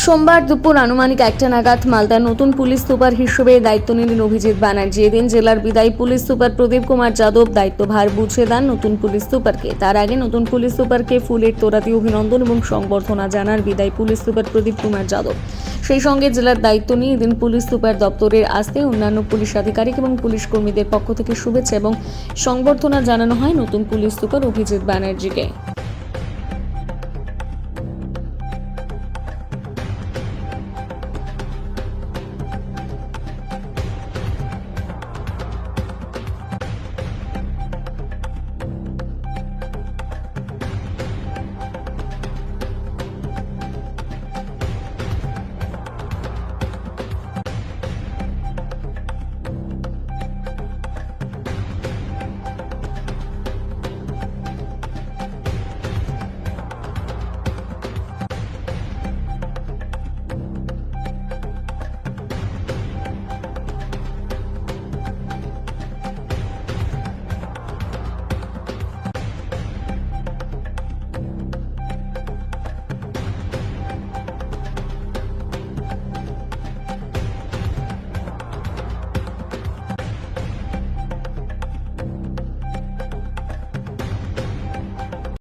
সোমবার দুপুর আনুমানিক একটা নাগাদ মালদার নতুন পুলিশ সুপার হিসেবে দায়িত্ব নিলেন অভিজিৎ ব্যানার্জি। এদিন জেলার বিদায়ী পুলিশ সুপার প্রদীপ কুমার যাদব দায়িত্বভার বুঝে দেন নতুন পুলিশ সুপারকে। তার আগে নতুন পুলিশ সুপারকে ফুলের তোরাতে অভিনন্দন এবং সংবর্ধনা জানার বিদায়ী পুলিশ সুপার প্রদীপ কুমার যাদব। সেই সঙ্গে জেলার দায়িত্ব নিয়ে এদিন পুলিশ সুপার দপ্তরের আসতে অন্যান্য পুলিশ আধিকারিক এবং পুলিশ কর্মীদের পক্ষ থেকে শুভেচ্ছা এবং সংবর্ধনা জানানো হয় নতুন পুলিশ সুপার অভিজিৎ ব্যানার্জিকে।